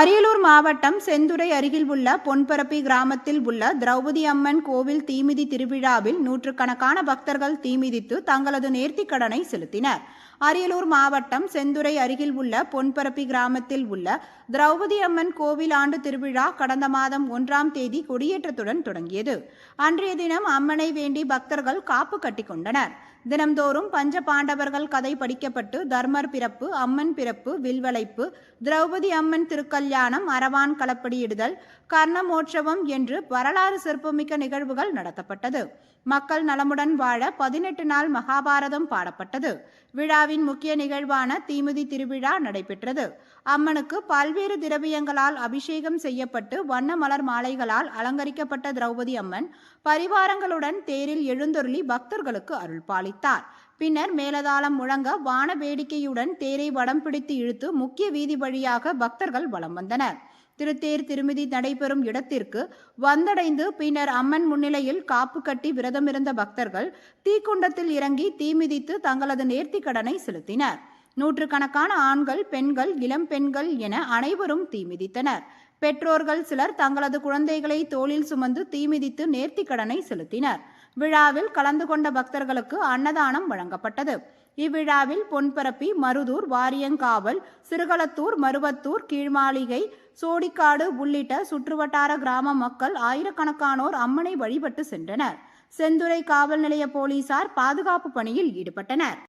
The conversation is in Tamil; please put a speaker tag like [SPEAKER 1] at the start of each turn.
[SPEAKER 1] அரியலூர் மாவட்டம் செந்துறை அருகில் உள்ள பொன்பரப்பி கிராமத்தில் உள்ள திரௌபதி அம்மன் கோவில் தீமிதி திருவிழாவில் நூற்றுக்கணக்கான பக்தர்கள் தீமிதித்து தங்களது நேர்த்திக் கடனை செலுத்தினர். அரியலூர் மாவட்டம் செந்துறை அருகில் உள்ள பொன்பரப்பி கிராமத்தில் உள்ள திரௌபதி அம்மன் கோவில் ஆண்டு திருவிழா கடந்த மாதம் ஒன்றாம் தேதி கொடியேற்றத்துடன் தொடங்கியது. அன்றைய தினம் அம்மனை வேண்டி பக்தர்கள் காப்பு கட்டி கொண்டனர். தினம்தோறும் பஞ்ச பாண்டவர்கள் கதை படிக்கப்பட்டு தர்மர் பிறப்பு அம்மன் பிறப்பு வில்வளைப்பு திரௌபதி அம்மன் திருக்கல்யாணம் அரவான் களப்படியிடுதல் கர்ணமோற்சவம் என்று வரலாறு சிறப்புமிக்க நிகழ்வுகள் நடத்தப்பட்டது. மக்கள் நலமுடன் வாழ பதினெட்டு நாள் மகாபாரதம் பாடப்பட்டது. விழாவின் முக்கிய நிகழ்வான தீமிதி திருவிழா நடைபெற்றது. அம்மனுக்கு பல்வேறு திரவியங்களால் அபிஷேகம் செய்யப்பட்டு வண்ண மலர் மாலைகளால் அலங்கரிக்கப்பட்ட திரௌபதி அம்மன் பரிவாரங்களுடன் தேரில் எழுந்தொருளி பக்தர்களுக்கு அருள் பாலித்தார் பின்னர் மேலதாளம் முழங்க வான வேடிக்கையுடன் தேரை வடம் பிடித்து இழுத்து முக்கிய வீதி வழியாக பக்தர்கள் வலம் வந்தனர். திருத்தேர் திருமிதி நடைபெறும் இடத்திற்கு வந்தடைந்து பின்னர் அம்மன் முன்னிலையில் காப்பு கட்டி விரதமிருந்த பக்தர்கள் தீக்குண்டத்தில் இறங்கி தீமிதித்து தங்களது நேர்த்தி கடனை செலுத்தினர். நூற்றுக்கணக்கான ஆண்கள் பெண்கள் இளம் பெண்கள் என அனைவரும் தீமிதித்தனர் பெற்றோர்கள் சிலர் தங்களது குழந்தைகளை தோளில் சுமந்து தீமிதித்து நேர்த்தி கடனை செலுத்தினர். விழாவில் கலந்து கொண்ட பக்தர்களுக்கு அன்னதானம் வழங்கப்பட்டது. இவ்விழாவில் பொன்பரப்பி மருதூர் வாரியங்காவல் சிறுகளத்தூர் மருவத்தூர் கீழ்மாளிகை சோடிக்காடு உள்ளிட்ட சுற்றுவட்டார கிராம மக்கள் ஆயிரக்கணக்கானோர் அம்மனை வழிபட்டு சென்றனர். செந்துறை காவல் நிலைய போலீசார் பாதுகாப்பு பணியில் ஈடுபட்டனர்.